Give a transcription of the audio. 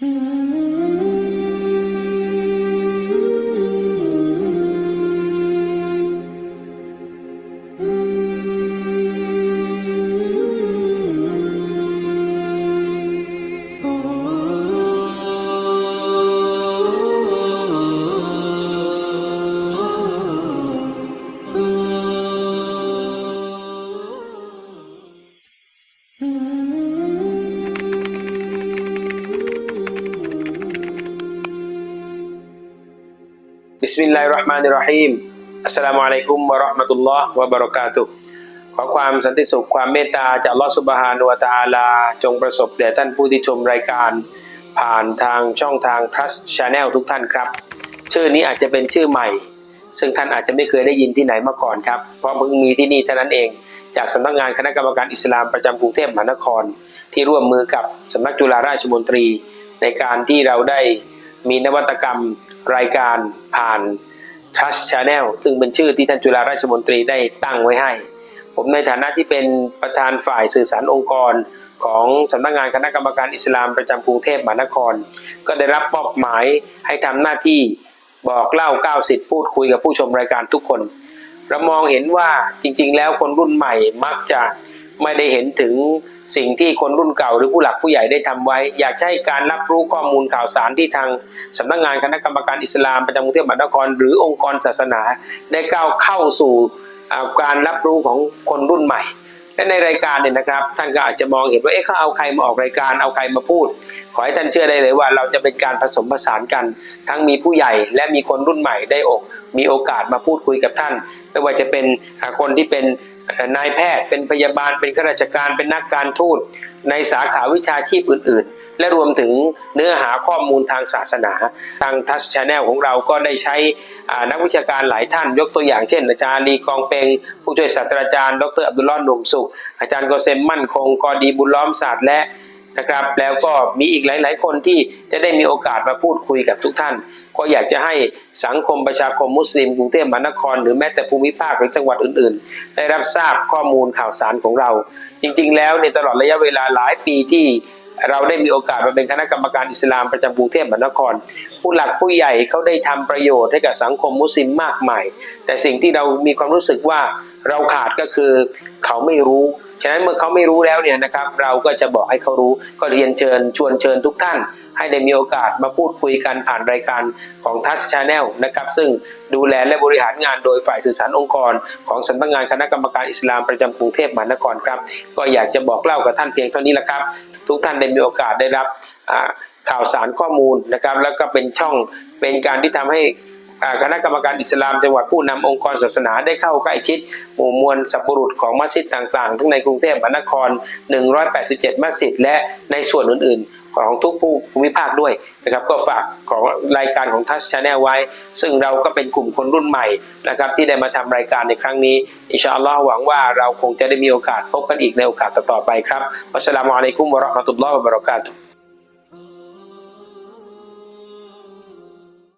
บิ กาตุฮ์ขอความสันติสุขความเมตตาจากอัลลอฮ์ซุบฮานุวะตะอาลา จงประสบแด่ท่านผู้ที่ชมรายการ ผ่านทางช่องทาง Trust Channel ทุกท่านครับ ชื่อนี้อาจจะเป็นชื่อใหม่ ซึ่งท่านอาจจะไม่เคยได้ยินที่ไหนมาก่อนครับ เพราะเพิ่งมีที่นี่เท่านั้นเอง จากสำนักงานคณะกรรมการอิสลามประจำกรุงเทพมหานคร ที่ร่วมมือกับสำนักจุฬาราชมนตรี ในการที่เราได้มีนวัตกรรม รายการผ่าน Trust Channel ซึ่งเป็นชื่อที่ท่านจุฬาราชมนตรีได้ตั้งไว้ให้ ผมในฐานะที่เป็นประธานฝ่ายสื่อสารองค์กรของสำนักงานคณะกรรมการอิสลามประจำกรุงเทพมหานคร ก็ได้รับมอบหมายให้ทำหน้าที่บอกเล่าก้าวสิทธิ์พูดคุยกับผู้ชมรายการทุกคน เรามองเห็นว่าจริงๆ แล้วคนรุ่นใหม่มักจะ ไม่ได้เห็นถึงสิ่งที่คนรุ่นเก่าหรือผู้หลักผู้ใหญ่ได้ทำไว้ อยากให้การรับรู้ข้อมูลข่าวสารที่ทางสำนักงานคณะกรรมการอิสลามประจำกรุงเทพมหานคร หรือองค์กรศาสนา ได้ก้าวเข้าสู่การรับรู้ของคนรุ่นใหม่ และในรายการเนี่ยนะครับ ท่านก็อาจจะมองเห็นว่าเอ๊ะเขาเอาใครมาออกรายการเอาใครมาพูด ขอให้ท่านเชื่อได้เลยว่า เราจะเป็นการผสมผสานกัน ทั้งมีผู้ใหญ่และมีคนรุ่นใหม่ได้อก มีโอกาสมาพูดคุยกับท่าน ไม่ว่าจะเป็นคนที่เป็นนายแพทย์เป็นพยาบาลเป็นข้าราชการเป็นนักการทูตในสาขาวิชาชีพอื่น ๆ และรวมถึงเนื้อหาข้อมูลทางศาสนา ทางทัชชาแนลของเราก็ได้ใช้นักวิชาการหลายท่าน ยกตัวอย่างเช่น อาจารย์ลีกองเปงผู้ช่วยศาสตราจารย์ ดรอับดุลลอฮ์หนุ่มสุข อาจารย์โกเซมมั่นคงกอดีบุญล้อมศาสตร์และนะครับแล้วก็มีอีกหลาย ๆ คนที่จะได้มีโอกาสมาพูดคุยกับทุกท่าน ก็อยากจะให้สังคมประชาคมมุสลิมกรุงเทพมหานคร หรือแม้แต่ภูมิภาคหรือจังหวัดอื่น ๆ ได้รับทราบข้อมูลข่าวสารของเรา จริง ๆ แล้วในตลอดระยะเวลาหลายปีที่ เราได้มีโอกาสมาเป็นคณะกรรมการอิสลามประจำกรุงเทพมหานคร ผู้หลักผู้ใหญ่เขาได้ทำประโยชน์ให้กับสังคมมุสลิมมากมาย แต่สิ่งที่เรามีความรู้สึกว่าเราขาดก็คือเขาไม่รู้ ฉะนั้นเมื่อเขาไม่รู้แล้วเนี่ยนะครับ เราก็จะบอกให้เขารู้ ก็เรียนเชิญชวนเชิญทุกท่าน ให้ได้มีโอกาสมาพูดคุยกันผ่านรายการของทัสชาแนลนะครับ ซึ่งดูแลและบริหารงานโดยฝ่ายสื่อสารองค์กร ของสำนักงงานคณะกรรมการอิสลามประจำกรุงเทพมหานครครับ ก็อยากจะบอกเล่ากับท่านเพียงเท่านี้ละครับ ทุกท่านได้มีโอกาสได้รับข่าวสารข้อมูลนะครับ แล้วก็เป็นช่องเป็นการที่ทำให้คณะกรรมการอิสลามจังหวัดผู้นำองค์กรศาสนาได้เข้าใกล้ชิดหมู่มวลสัพบุรุษของมัสยิดต่างๆ ทั้งในกรุงเทพมหานคร 187 มัสยิดและในส่วนอื่นๆ ของทุกผู้ภูมิภาคด้วยนะครับ ก็ฝากของรายการของทัชชาแนลไว้ ซึ่งเราก็เป็นกลุ่มคนรุ่นใหม่นะครับ ที่ได้มาทำรายการในครั้งนี้ อินชาอัลลอฮ์หวังว่าเราคงจะได้มีโอกาสพบกันอีกในโอกาสต่อๆไปครับอัสสลามุอะลัยกุมวะราะห์มะตุลลอฮ์วะบะเราะกาตุฮ์